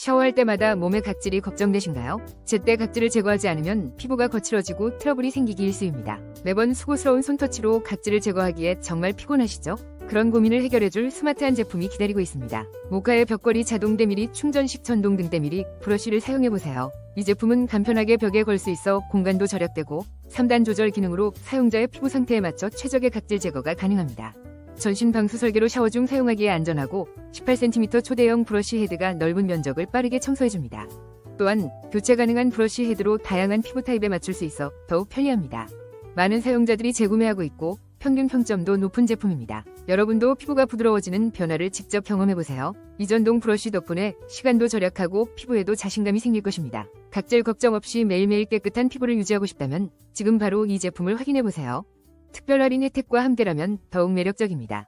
샤워할 때마다 몸의 각질이 걱정되신가요? 제때 각질을 제거하지 않으면 피부가 거칠어지고 트러블이 생기기 일쑤입니다. 매번 수고스러운 손터치로 각질을 제거하기에 정말 피곤하시죠? 그런 고민을 해결해줄 스마트한 제품이 기다리고 있습니다. 모카의 벽걸이 자동 데미리 충전식 전동 등 데미리 브러쉬를 사용해보세요. 이 제품은 간편하게 벽에 걸 수 있어 공간도 절약되고 3단 조절 기능으로 사용자의 피부 상태에 맞춰 최적의 각질 제거가 가능합니다. 전신 방 수 설계로 샤워 중 사용하기에 안전하고 18cm 초대형 브러쉬 헤드가 넓은 면적을 빠르게 청소해줍니다. 또한 교체 가능한 브러쉬 헤드로 다양한 피부 타입에 맞출 수 있어 더욱 편리합니다. 많은 사용자들이 재구매하고 있고 평균 평점도 높은 제품입니다. 여러분도 피부가 부드러워지는 변화를 직접 경험해보세요. 이 전동 브러쉬 덕분에 시간도 절약하고 피부에도 자신감이 생길 것입니다. 각질 걱정 없이 매일매일 깨끗한 피부를 유지하고 싶다면 지금 바로 이 제품을 확인해보세요. 특별 할인 혜택과 함께라면 더욱 매력적입니다.